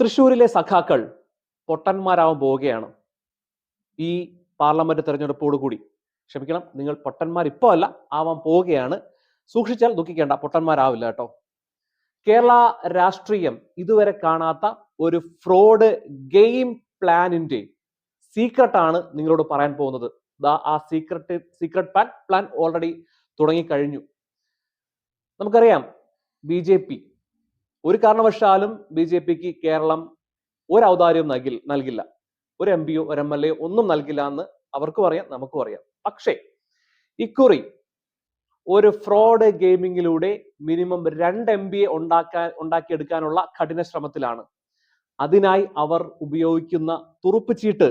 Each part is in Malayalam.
തൃശ്ശൂരിലെ സഖാക്കൾ പൊട്ടന്മാരാവാൻ പോവുകയാണ് ഈ പാർലമെന്റ് തെരഞ്ഞെടുപ്പോട് കൂടി. ക്ഷമിക്കണം നിങ്ങൾ പൊട്ടന്മാർ ഇപ്പോൾ അല്ല ആവാൻ പോവുകയാണ്. സൂക്ഷിച്ചാൽ ദുഃഖിക്കേണ്ട പൊട്ടന്മാരാവില്ല കേട്ടോ. കേരള രാഷ്ട്രീയം ഇതുവരെ കാണാത്ത ഒരു ഫ്രോഡ് ഗെയിം പ്ലാനിന്റെ സീക്രട്ട് ആണ് നിങ്ങളോട് പറയാൻ പോകുന്നത്. ദാ ആ secret secret plan plan already തുടങ്ങിക്കഴിഞ്ഞു. നമുക്കറിയാം ബി ജെ പി ഒരു കാരണവശാലും ബി ജെ പിക്ക് കേരളം ഒരു ഔദാര്യം നൽകില്ല. നൽകില്ല ഒരു എം പിയോ ഒരു എം എൽ എയോ ഒന്നും നൽകില്ല എന്ന് അവർക്കും അറിയാം നമുക്കും അറിയാം പക്ഷേ ഇക്കുറി ഒരു ഫ്രോഡ് ഗെയിമിങ്ങിലൂടെ മിനിമം രണ്ട് എം ബി എ ഉണ്ടാക്കാൻ ഉണ്ടാക്കിയെടുക്കാനുള്ള കഠിന ശ്രമത്തിലാണ്. അതിനായി അവർ ഉപയോഗിക്കുന്ന തുറുപ്പ് ചീട്ട്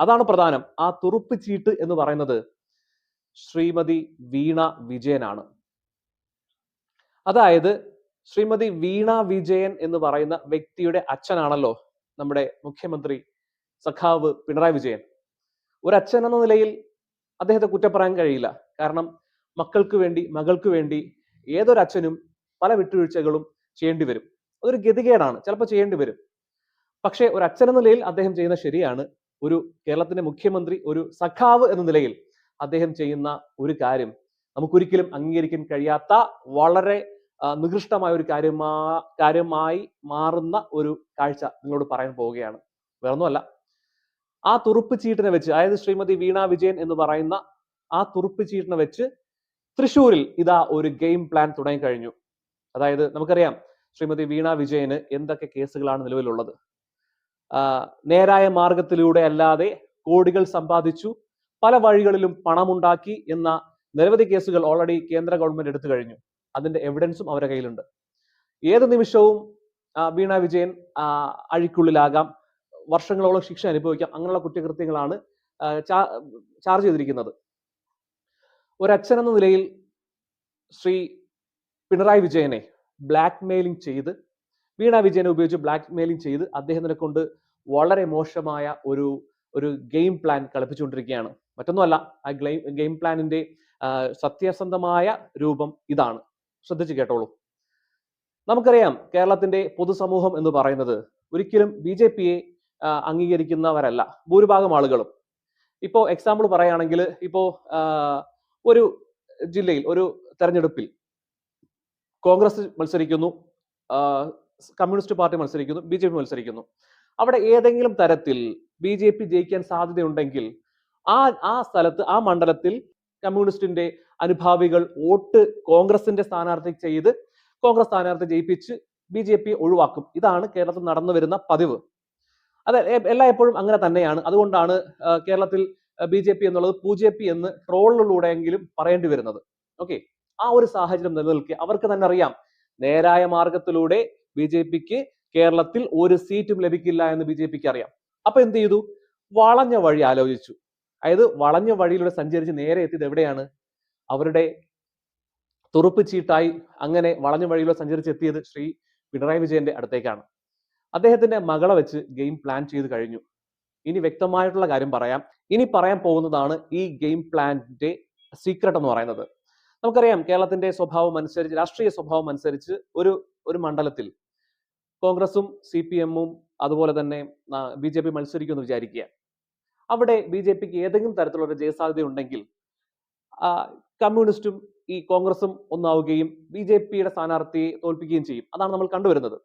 അതാണ് പ്രധാനം. ആ തുറുപ്പ് ചീട്ട് എന്ന് പറയുന്നത് ശ്രീമതി വീണ വിജയനാണ്. അതായത് ശ്രീമതി വീണ വിജയൻ എന്ന് പറയുന്ന വ്യക്തിയുടെ അച്ഛനാണല്ലോ നമ്മുടെ മുഖ്യമന്ത്രി സഖാവ് പിണറായി വിജയൻ. ഒരു അച്ഛൻ എന്ന നിലയിൽ അദ്ദേഹത്തെ കുറ്റം പറയാൻ കഴിയില്ല. കാരണം മക്കൾക്ക് വേണ്ടി മകൾക്ക് വേണ്ടി ഏതൊരു അച്ഛനും പല വിട്ടുവീഴ്ചകളും ചെയ്യേണ്ടി വരും. അതൊരു ഗതികേടാണ്. ചിലപ്പോൾ ചെയ്യേണ്ടി വരും. പക്ഷേ ഒരു അച്ഛൻ എന്ന നിലയിൽ അദ്ദേഹം ചെയ്യുന്ന ശരിയാണ്. ഒരു കേരളത്തിന്റെ മുഖ്യമന്ത്രി ഒരു സഖാവ് എന്ന നിലയിൽ അദ്ദേഹം ചെയ്യുന്ന ഒരു കാര്യം നമുക്കൊരിക്കലും അംഗീകരിക്കാൻ കഴിയാത്ത വളരെ നികൃഷ്ടമായ ഒരു കാര്യമാ കാര്യമായി മാറുന്ന ഒരു കാഴ്ച നിങ്ങളോട് പറയാൻ പോവുകയാണ്. വേറൊന്നുമല്ല. ആ തുറുപ്പ് ചീട്ടിനെ വെച്ച് അതായത് ശ്രീമതി വീണ വിജയൻ എന്ന് പറയുന്ന ആ തുറുപ്പ് ചീട്ടിനെ വെച്ച് തൃശ്ശൂരിൽ ഇതാ ഒരു ഗെയിം പ്ലാൻ തുടങ്ങി കഴിഞ്ഞു അതായത് നമുക്കറിയാം ശ്രീമതി വീണ വിജയന് എന്തൊക്കെ കേസുകളാണ് നിലവിലുള്ളത്. നേരായ മാർഗത്തിലൂടെ അല്ലാതെ കോടികൾ സമ്പാദിച്ചു പല വഴികളിലും പണമുണ്ടാക്കി എന്ന നിരവധി കേസുകൾ ഓൾറെഡി കേന്ദ്ര ഗവൺമെന്റ് എടുത്തു കഴിഞ്ഞു അതിന്റെ എവിഡൻസും അവരുടെ കയ്യിലുണ്ട്. ഏത് നിമിഷവും വീണ വിജയൻ അഴിക്കുള്ളിലാകാം. വർഷങ്ങളോളം ശിക്ഷ അനുഭവിക്കാം. അങ്ങനെയുള്ള കുറ്റകൃത്യങ്ങളാണ് ചാർജ് ചെയ്തിരിക്കുന്നത്. ഒരച്ഛൻ എന്ന നിലയിൽ ശ്രീ പിണറായി വിജയനെ ബ്ലാക്ക് മെയിലിംഗ് ചെയ്ത് വീണ വിജയനെ ഉപയോഗിച്ച് ബ്ലാക്ക് മെയിലിംഗ് ചെയ്ത് അദ്ദേഹത്തിനെ കൊണ്ട് വളരെ മോശമായ ഒരു ഒരു ഗെയിം പ്ലാൻ കളിപ്പിച്ചുകൊണ്ടിരിക്കുകയാണ്. മറ്റൊന്നുമല്ല ആ ഗെയിം ഗെയിം പ്ലാനിന്റെ സത്യസന്ധമായ രൂപം ഇതാണ്. ശ്രദ്ധിച്ചു കേട്ടോളൂ. നമുക്കറിയാം കേരളത്തിന്റെ പൊതുസമൂഹം എന്ന് പറയുന്നത് ഒരിക്കലും ബി ജെ പിയെ അംഗീകരിക്കുന്നവരല്ല. ഭൂരിഭാഗം ആളുകളും. ഇപ്പോൾ എക്സാമ്പിൾ പറയുകയാണെങ്കിൽ ഇപ്പോ ഒരു ജില്ലയിൽ ഒരു തെരഞ്ഞെടുപ്പിൽ കോൺഗ്രസ് മത്സരിക്കുന്നു കമ്മ്യൂണിസ്റ്റ് പാർട്ടി മത്സരിക്കുന്നു ബി ജെ പി മത്സരിക്കുന്നു. അവിടെ ഏതെങ്കിലും തരത്തിൽ ബി ജെ പി ജയിക്കാൻ സാധ്യതയുണ്ടെങ്കിൽ ആ ആ സ്ഥലത്ത് ആ മണ്ഡലത്തിൽ കമ്മ്യൂണിസ്റ്റിന്റെ അനുഭാവികൾ വോട്ട് കോൺഗ്രസിന്റെ സ്ഥാനാർത്ഥി ചെയ്ത് കോൺഗ്രസ് സ്ഥാനാർത്ഥി ജയിപ്പിച്ച് ബി ജെ പി ഒഴിവാക്കും. ഇതാണ് കേരളത്തിൽ നടന്നു വരുന്ന പതിവ്. അതെ എല്ലാ എല്ലായ്പ്പോഴും അങ്ങനെ തന്നെയാണ്. അതുകൊണ്ടാണ് കേരളത്തിൽ ബി ജെ പി എന്നുള്ളത് പൂജെപി എന്ന് ട്രോളിലൂടെയെങ്കിലും പറയേണ്ടി വരുന്നത്. ഓക്കെ ആ ഒരു സാഹചര്യം നിലനിൽക്കെ. അവർക്ക് തന്നെ അറിയാം നേരായ മാർഗത്തിലൂടെ ബി ജെ പിക്ക് കേരളത്തിൽ ഒരു സീറ്റും ലഭിക്കില്ല എന്ന് ബി ജെ പിക്ക് അറിയാം. അപ്പൊ എന്ത് ചെയ്തു? വളഞ്ഞ വഴി ആലോചിച്ചു. അതായത് വളഞ്ഞ വഴിയിലൂടെ സഞ്ചരിച്ച് നേരെ എത്തിയത് എവിടെയാണ്? അവരുടെ തുറുപ്പ് ചീട്ടായി അങ്ങനെ വളഞ്ഞ വഴിയിലോ സഞ്ചരിച്ചെത്തിയത് ശ്രീ പിണറായി വിജയന്റെ അടുത്തേക്കാണ്. അദ്ദേഹത്തിന്റെ മകളെ വെച്ച് ഗെയിം പ്ലാൻ ചെയ്ത് കഴിഞ്ഞു. ഇനി വ്യക്തമായിട്ടുള്ള കാര്യം പറയാം. ഇനി പറയാൻ പോകുന്നതാണ് ഈ ഗെയിം പ്ലാനിന്റെ സീക്രട്ട് എന്ന് പറയുന്നത്. നമുക്കറിയാം കേരളത്തിന്റെ സ്വഭാവം അനുസരിച്ച് രാഷ്ട്രീയ സ്വഭാവം അനുസരിച്ച് ഒരു ഒരു മണ്ഡലത്തിൽ കോൺഗ്രസും സി പി എമ്മും അതുപോലെ തന്നെ ബി ജെ പി മത്സരിക്കുമെന്ന് വിചാരിക്കുക. അവിടെ ബി ജെ പിക്ക് ഏതെങ്കിലും തരത്തിലുള്ള ജയസാധ്യത ഉണ്ടെങ്കിൽ കമ്മ്യൂണിസ്റ്റും ഈ കോൺഗ്രസും ഒന്നാവുകയും ബി ജെ പിയുടെ സ്ഥാനാർത്ഥിയെ തോൽപ്പിക്കുകയും ചെയ്യും. അതാണ് നമ്മൾ കണ്ടുവരുന്നത്.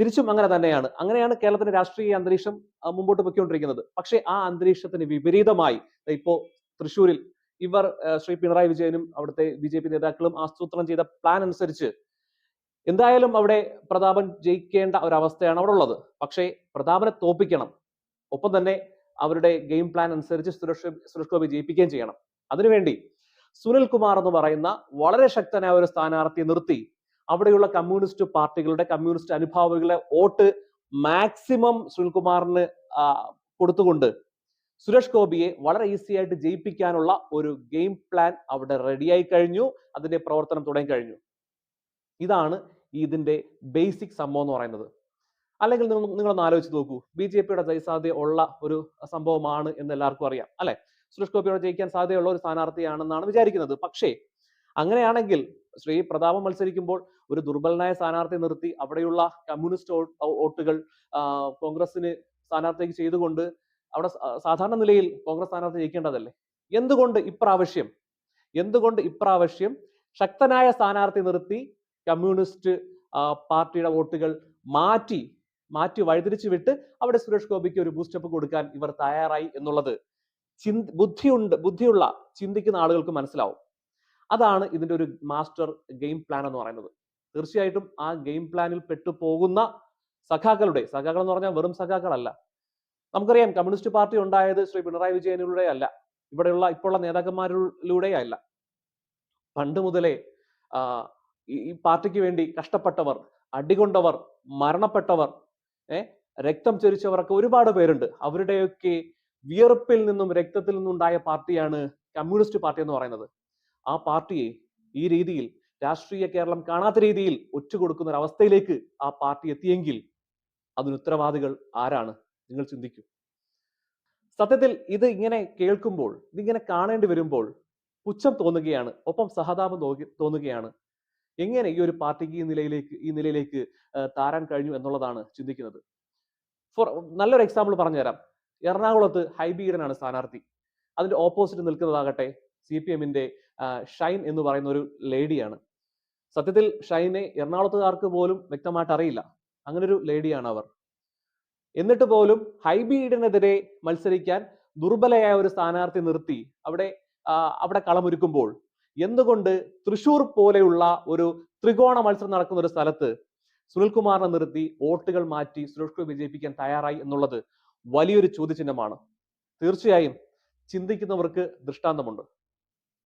തിരിച്ചും അങ്ങനെ തന്നെയാണ്. അങ്ങനെയാണ് കേരളത്തിന്റെ രാഷ്ട്രീയ അന്തരീക്ഷം മുമ്പോട്ട് പൊയ്ക്കൊണ്ടിരിക്കുന്നത്. പക്ഷേ ആ അന്തരീക്ഷത്തിന് വിപരീതമായി ഇപ്പോ തൃശ്ശൂരിൽ ഇവർ ശ്രീ പിണറായി വിജയനും അവിടുത്തെ ബി ജെ പി നേതാക്കളും ആസൂത്രണം ചെയ്ത പ്ലാൻ അനുസരിച്ച് എന്തായാലും അവിടെ പ്രതാപൻ ജയിക്കേണ്ട ഒരവസ്ഥയാണ് അവിടെ ഉള്ളത്. പക്ഷേ പ്രതാപനെ തോപ്പിക്കണം ഒപ്പം തന്നെ അവരുടെ ഗെയിം പ്ലാൻ അനുസരിച്ച് സുരക്ഷ സുരേഷ് ജയിപ്പിക്കുകയും ചെയ്യണം. അതിനുവേണ്ടി സുനിൽ കുമാർ എന്ന് പറയുന്ന വളരെ ശക്തനായ ഒരു സ്ഥാനാർത്ഥിയെ നിർത്തി. അവിടെയുള്ള കമ്മ്യൂണിസ്റ്റ് പാർട്ടികളുടെ കമ്മ്യൂണിസ്റ്റ് അനുഭാവികളെ വോട്ട് മാക്സിമം സുനിൽകുമാറിന് കൊടുത്തുകൊണ്ട് സുരേഷ് ഗോപിയെ വളരെ ഈസി ആയിട്ട് ജയിപ്പിക്കാനുള്ള ഒരു ഗെയിം പ്ലാൻ അവിടെ റെഡിയായി കഴിഞ്ഞു. അതിന്റെ പ്രവർത്തനം തുടങ്ങി കഴിഞ്ഞു. ഇതാണ് ഇതിന്റെ ബേസിക് സംഭവം എന്ന് പറയുന്നത്. അല്ലെങ്കിൽ നിങ്ങൾ നിങ്ങളൊന്ന് ആലോചിച്ച് നോക്കൂ. ബി ജെ പിയുടെ ഉള്ള ഒരു സംഭവമാണ് എന്ന് എല്ലാവർക്കും അറിയാം അല്ലെ? സുരേഷ് ഗോപിയോട് ജയിക്കാൻ സാധ്യതയുള്ള ഒരു സ്ഥാനാർത്ഥിയാണെന്നാണ് വിചാരിക്കുന്നത്. പക്ഷേ അങ്ങനെയാണെങ്കിൽ ശ്രീ പ്രതാപം മത്സരിക്കുമ്പോൾ ഒരു ദുർബലനായ സ്ഥാനാർത്ഥി നിർത്തി അവിടെയുള്ള കമ്മ്യൂണിസ്റ്റ് വോട്ടുകൾ കോൺഗ്രസിന് സ്ഥാനാർത്ഥിക്ക് ചെയ്തുകൊണ്ട് അവിടെ സാധാരണ നിലയിൽ കോൺഗ്രസ് സ്ഥാനാർത്ഥി ജയിക്കേണ്ടതല്ലേ? എന്തുകൊണ്ട് ഇപ്രാവശ്യം എന്തുകൊണ്ട് ഇപ്രാവശ്യം ശക്തനായ സ്ഥാനാർത്ഥി നിർത്തി കമ്മ്യൂണിസ്റ്റ് പാർട്ടിയുടെ വോട്ടുകൾ മാറ്റി മാറ്റി വഴിതിരിച്ചു വിട്ട് അവിടെ സുരേഷ് ഗോപിക്ക് ഒരു ബൂസ്റ്റപ്പ് കൊടുക്കാൻ ഇവർ തയ്യാറായി എന്നുള്ളത് ചിന്ത ബുദ്ധിയുണ്ട് ബുദ്ധിയുള്ള ചിന്തിക്കുന്ന ആളുകൾക്ക് മനസ്സിലാവും. അതാണ് ഇതിന്റെ ഒരു മാസ്റ്റർ ഗെയിം പ്ലാൻ എന്ന് പറയുന്നത്. തീർച്ചയായിട്ടും ആ ഗെയിം പ്ലാനിൽ പെട്ടുപോകുന്ന സഖാക്കളുടെ സഖാക്കൾ എന്ന് പറഞ്ഞാൽ വെറും സഖാക്കളല്ല. നമുക്കറിയാം കമ്മ്യൂണിസ്റ്റ് പാർട്ടി ഉണ്ടായത് ശ്രീ പിണറായി വിജയനിലൂടെ അല്ല. ഇവിടെയുള്ള ഇപ്പോഴുള്ള നേതാക്കന്മാരിലൂടെയല്ല പണ്ട് മുതലേ ഈ പാർട്ടിക്ക് വേണ്ടി കഷ്ടപ്പെട്ടവർ അടികൊണ്ടവർ മരണപ്പെട്ടവർ ഏഹ് രക്തം ചൊരിച്ചവരൊക്കെ ഒരുപാട് പേരുണ്ട്. അവരുടെയൊക്കെ വിയർപ്പിൽ നിന്നും രക്തത്തിൽ നിന്നും ഉണ്ടായ പാർട്ടിയാണ് കമ്മ്യൂണിസ്റ്റ് പാർട്ടി എന്ന് പറയുന്നത്. ആ പാർട്ടിയെ ഈ രീതിയിൽ രാഷ്ട്രീയ കേരളം കാണാത്ത രീതിയിൽ ഒറ്റുകൊടുക്കുന്ന ഒരു അവസ്ഥയിലേക്ക് ആ പാർട്ടി എത്തിയെങ്കിൽ അതിന് ഉത്തരവാദികൾ ആരാണ്? നിങ്ങൾ ചിന്തിക്കൂ. സത്യത്തിൽ ഇത് ഇങ്ങനെ കേൾക്കുമ്പോൾ ഇതിങ്ങനെ കാണേണ്ടി വരുമ്പോൾ പുച്ഛം തോന്നുകയാണ്. ഒപ്പം സഹതാപം തോന്നി- തോന്നുകയാണ്. എങ്ങനെ ഈ ഒരു പാർട്ടിക്ക് ഈ നിലയിലേക്ക് ഈ നിലയിലേക്ക് താരാൻ കഴിഞ്ഞു എന്നുള്ളതാണ് ചിന്തിക്കുന്നത്. ഫോർ നല്ലൊരു എക്സാമ്പിൾ പറഞ്ഞുതരാം. എറണാകുളത്ത് ഹൈബീഡനാണ് സ്ഥാനാർത്ഥി. അതിന്റെ ഓപ്പോസിറ്റ് നിൽക്കുന്നതാകട്ടെ സി പി എമ്മിന്റെ ഷൈൻ എന്ന് പറയുന്ന ഒരു ലേഡിയാണ്. സത്യത്തിൽ ഷൈനെ എറണാകുളത്തുകാർക്ക് പോലും വ്യക്തമായിട്ട് അറിയില്ല. അങ്ങനെ ഒരു ലേഡിയാണ് അവർ. എന്നിട്ട് പോലും ഹൈബീഡിനെതിരെ മത്സരിക്കാൻ ദുർബലയായ ഒരു സ്ഥാനാർത്ഥി നിർത്തി അവിടെ അവിടെ കളമൊരുക്കുമ്പോൾ എന്തുകൊണ്ട് തൃശൂർ പോലെയുള്ള ഒരു ത്രികോണ മത്സരം നടക്കുന്ന ഒരു സ്ഥലത്ത് സുനിൽകുമാറിനെ നിർത്തി വോട്ടുകൾ മാറ്റി സുരേഷ് വിജയിപ്പിക്കാൻ തയ്യാറായി എന്നുള്ളത് വലിയൊരു ചോദ്യചിഹ്നമാണ്. തീർച്ചയായും ചിന്തിക്കുന്നവർക്ക് ദൃഷ്ടാന്തമുണ്ട്.